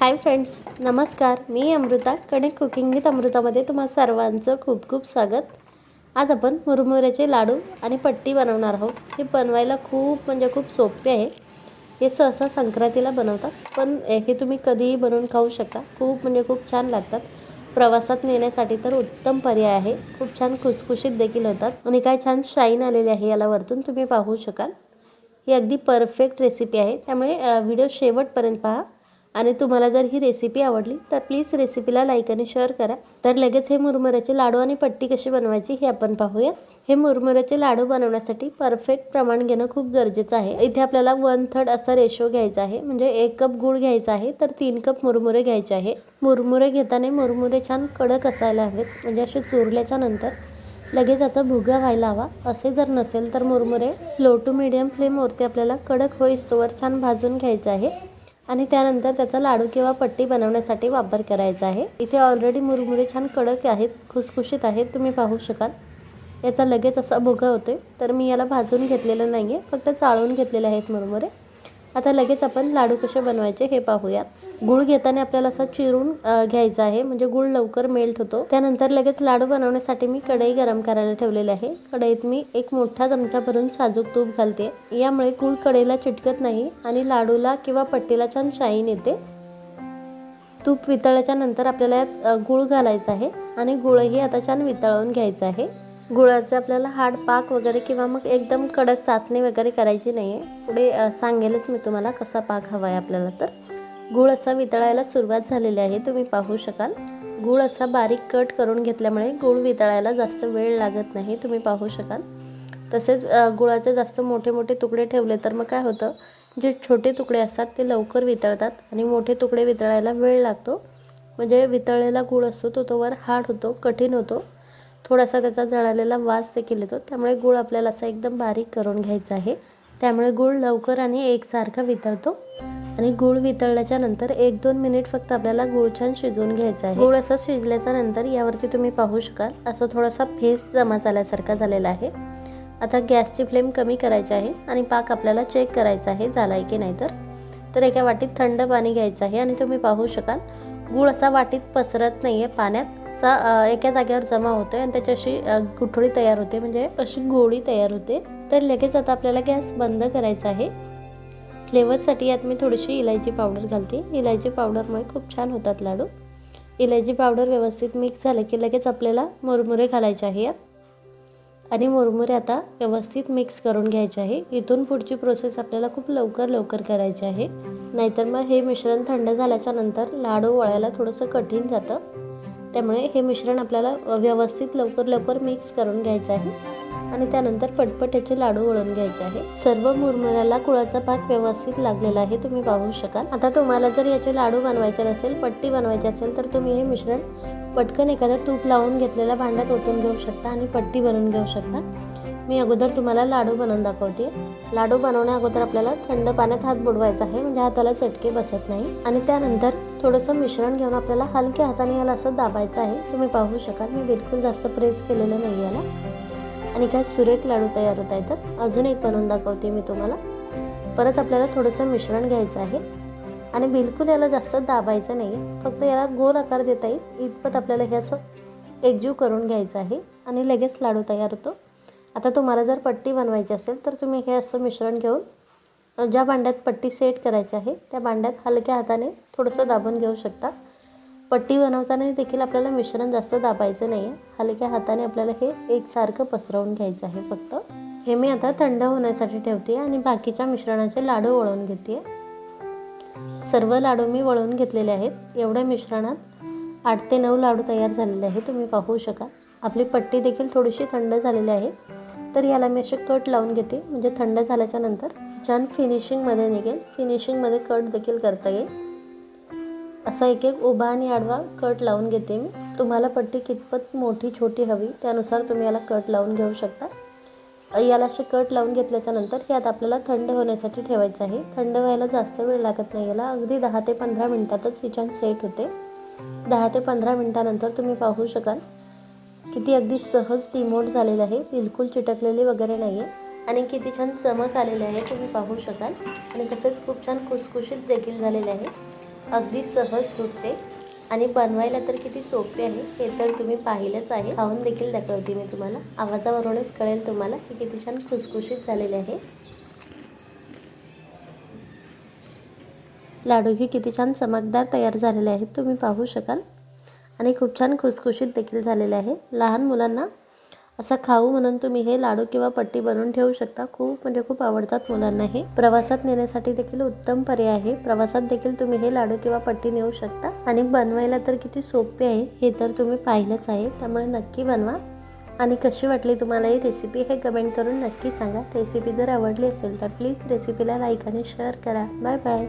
Hi friends नमस्कार. मी अमृता कणिक cooking with अमृतामध्ये तुम्हा सर्वांचं खूप खूप स्वागत. आज आपण मुरमुऱ्याचे लाडू आणि पट्टी बनवणार आहोत. हे बनवायला खूप म्हणजे खूप सोपे आहे. हे सहसा संक्रांतीला बनवतात पण हे तुम्ही कधीही बनवून खाऊ शकता. खूप म्हणजे खूप छान लागतात. प्रवासात नेण्यासाठी तर उत्तम पर्याय आहे. खूप छान खुसखुशीत देखील होतात. आणि काय छान शाईन आलेली आहे याला वरतून तुम्ही पाहू शकाल. ही अगदी परफेक्ट रेसिपी आहे. त्यामुळे व्हिडिओ शेवटपर्यंत पहा. आणि तुम्हाला जर ही रेसिपी आवडली तर प्लीज रेसिपीला लाईक आणि शेअर करा. तर लगेच हे मुरमुऱ्याचे लाडू आणि पट्टी कशी बनवायची हे आपण पाहूया. हे मुरमुऱ्याचे लाडू बनवण्यासाठी परफेक्ट प्रमाण घेणं खूप गरजेचं आहे. इथे आपल्याला वन थर्ड असा रेशो घ्यायचा आहे. म्हणजे एक कप गूळ घ्यायचा आहे तर तीन कप मुरमुरे घ्यायचे आहे. मुरमुरे घेताना मुरमुरे छान कडक असायला हवेत म्हणजे असे चुरल्याच्या नंतर लगेच याचा भुगा व्हायला हवा. असे जर नसेल तर मुरमुरे लो टू मिडियम फ्लेमवरती आपल्याला कडक होईस्तोवर छान भाजून घ्यायचं आहे. आणि त्यानंतर त्याचा लाडू किंवा पट्टी बनवण्यासाठी वापर करायचा आहे. इथे ऑलरेडी मुरमुरे छान कडक आहेत खुसखुशीत आहेत तुम्ही पाहू शकाल. याचा लगेच असा भुगा होतोय. तर मी याला भाजून घेतलेलं नाही आहे फक्त चाळून घेतलेले आहेत मुरमुरे. आता लगेच आपण लाडू कसे बनवायचे हे पाहूयात. गुळ घेताना आपल्याला असा चिरून घ्यायचं घ्यायचा आहे. म्हणजे गूळ लवकर मेल्ट होतो. त्यानंतर लगेच लाडू बनवण्यासाठी मी कढई गरम करायला ठेवलेली आहे. कढईत मी एक मोठा चमचा भरून साजूक तूप घालते. यामुळे गुळ कढईला चिटकत नाही आणि लाडूला किंवा पट्टीला छान शाईन येते. तूप वितळल्याच्या नंतर आपल्याला यात गूळ घालायचा आहे आणि गुळही आता छान वितळवून घ्यायचं आहे. गुळाचे आपल्याला हाड पाक वगैरे किंवा मग एकदम कडक चाचणी वगैरे करायची नाही आहे पुढे सांगेलच मी तुम्हाला कसा पाक हवा आहे आपल्याला तर. गूळ असा वितळायला सुरुवात झालेली आहे तुम्ही पाहू शकाल. गूळ असा बारीक कट करून घेतल्यामुळे गूळ वितळायला जास्त वेळ लागत नाही तुम्ही पाहू शकाल. तसेच गुळाचे जास्त मोठे मोठे तुकडे ठेवले तर मग काय होतं जे छोटे तुकडे असतात ते लवकर वितळतात आणि मोठे तुकडे वितळायला वेळ लागतो. म्हणजे वितळलेला गूळ असतो तो तोवर हार्ड होतो कठीण होतो. थोडासा त्याचा जळालेला वास देखील येतो. त्यामुळे गूळ आपल्याला असा एकदम बारीक करून घ्यायचा आहे. त्यामुळे गूळ लवकर आणि एकसारखा वितळतो. आणि गूळ वितळल्याच्या नंतर एक दोन मिनिट फक्त आपल्याला गूळ छान शिजवून घ्यायचा आहे. गूळ असं शिजल्याच्या नंतर यावरती तुम्ही पाहू शकाल असा थोडासा फेस जमा झाल्यासारखा झालेला आहे. आता गॅसची फ्लेम कमी करायची आहे आणि पाक आपल्याला चेक करायचा आहे झाला आहे की नाही तर. तर एका वाटीत थंड पाणी घ्यायचं आहे आणि तुम्ही पाहू शकाल गूळ असा वाटीत पसरत नाही आहे पाण्यात. असा एका जागेवर जमा होतो आहे आणि त्याची अशी गुठळी तयार होते म्हणजे अशी गोळी तयार होते. तर लगेच आता आपल्याला गॅस बंद करायचा आहे. फ्लेवरसाठी यात मी थोडीशी इलायची पावडर घालते. इलायची पावडरमुळे खूप छान होतात लाडू. इलायची पावडर व्यवस्थित मिक्स झालं की लगेच आपल्याला मुरमुरे घालायचे आहे यात. आणि मुरमुरे आता व्यवस्थित मिक्स करून घ्यायचे आहे. इथून पुढची प्रोसेस आपल्याला खूप लवकर लवकर करायची आहे. नाहीतर मग हे मिश्रण थंड झाल्याच्यानंतर लाडू वळायला थोडंसं कठीण जातं. त्यामुळे हे मिश्रण आपल्याला व्यवस्थित लवकर लवकर मिक्स करून घ्यायचं आहे. आणि त्यानंतर पटपट याचे लाडू वळून घ्यायचे आहे. सर्व मुरमुऱ्याला कुळाचा पाक व्यवस्थित लागलेला आहे तुम्ही पाहू शकाल. आता तुम्हाला जर याचे लाडू बनवायचे नसेल पट्टी बनवायची असेल तर तुम्ही हे मिश्रण पटकन एखाद्या तूप लावून घेतलेल्या भांड्यात ओतून घेऊ शकता आणि पट्टी बनवून घेऊ शकता. मी अगोदर तुम्हाला लाडू बनवून दाखवते. लाडू बनवण्या अगोदर आपल्याला थंड पाण्यात हात बुडवायचा आहे म्हणजे हाताला चटके बसत नाही. आणि त्यानंतर थोडंसं मिश्रण घेऊन आपल्याला हलक्या हाताने याला असं दाबायचं आहे. तुम्ही पाहू शकाल मी बिलकुल जास्त प्रेस केलेलं नाही याला. आणि काय सुरेख लाडू तयार होत आहे तर अजून एक बनवून दाखवते मी तुम्हाला. परत आपल्याला थोडंसं मिश्रण घ्यायचं आहे. आणि बिलकुल याला जास्त दाबायचं नाही फक्त याला गोल आकार देता येईल. इतपत आपल्याला हे असं एकजीव करून घ्यायचं आहे. आणि लगेच लाडू तयार होतो. आता तुम्हाला जर पट्टी बनवायची असेल तर तुम्ही हे असं मिश्रण घेऊन ज्या भांड्यात पट्टी सेट करायची आहे त्या भांड्यात हलक्या हाताने थोडंसं दाबून घेऊ शकता. पट्टी बनवताना देखील आपल्याला मिश्रण जास्त दाबायचं नाही आहे हलक्या हाताने आपल्याला हे एकसारखं पसरवून घ्यायचं आहे फक्त. हे मी आता थंड होण्यासाठी ठेवते आणि बाकीच्या मिश्रणाचे लाडू वळवून घेते. सर्व लाडू मी वळवून घेतलेले आहेत. एवढ्या मिश्रणात आठ ते नऊ लाडू तयार झालेले आहे तुम्ही पाहू शकाल. आपली पट्टी देखील थोडीशी थंड झालेली आहे. तर याला मी असे कट लावून घेते म्हणजे थंड झाल्याच्यानंतर. छान फिनिशिंगमध्ये निघेल. फिनिशिंगमध्ये कट देखील करता येईल. असा एक एक उभा आणि आडवा कट लावून घेते मी. तुम्हाला पट्टी कितपत मोठी छोटी हवी त्यानुसार तुम्ही याला कट लावून घेऊ शकता. याला असे कट लावून घेतल्याच्या नंतर हे आता आपल्याला थंड होण्यासाठी ठेवायचं आहे. थंड व्हायला जास्त वेळ लागत नाही. याला अगदी दहा ते पंधरा मिनटातच ही छान सेट होते. दहा ते पंधरा मिनटानंतर तुम्ही पाहू शकाल. किती अगदी सहज डिमोट झालेलं आहे बिलकुल चिटकलेले वगैरे नाही आहे आणि किती छान चमक आलेले आहे तुम्ही पाहू शकाल. आणि तसेच खूप छान खुसखुशीत देखील झालेले आहे. अगदी सहज तुटते आणि बनवायला तर किती सोपे आहे हे तर तुम्ही पाहिलंच आहे. खाऊन देखील दाखवते मी तुम्हाला. आवाजावरूनच कळेल तुम्हाला की किती छान खुसखुशीत झालेले आहे. लाडूही किती छान चमकदार तयार झालेले आहेत तुम्ही पाहू शकाल. आणि खूप छान खुसखुशीत देखील झालेले आहे. लहान मुलांना असा खाऊ म्हणून तुम्ही हे लाडू किंवा पट्टी बनवून ठेवू शकता. खूप म्हणजे खूप आवडतात मुलांना हे प्रवासात नेण्यासाठी देखील उत्तम पर्याय आहे. प्रवासात देखील तुम्ही हे लाडू किंवा पट्टी नेऊ शकता. आणि बनवायला तर किती सोपे आहे हे तर तुम्ही पाहिलंच आहे. त्यामुळे नक्की बनवा. आणि कशी वाटली तुम्हाला ही रेसिपी हे कमेंट करून नक्की सांगा. रेसिपी जर आवडली असेल तर प्लीज रेसिपीला लाईक आणि शेअर करा. Bye bye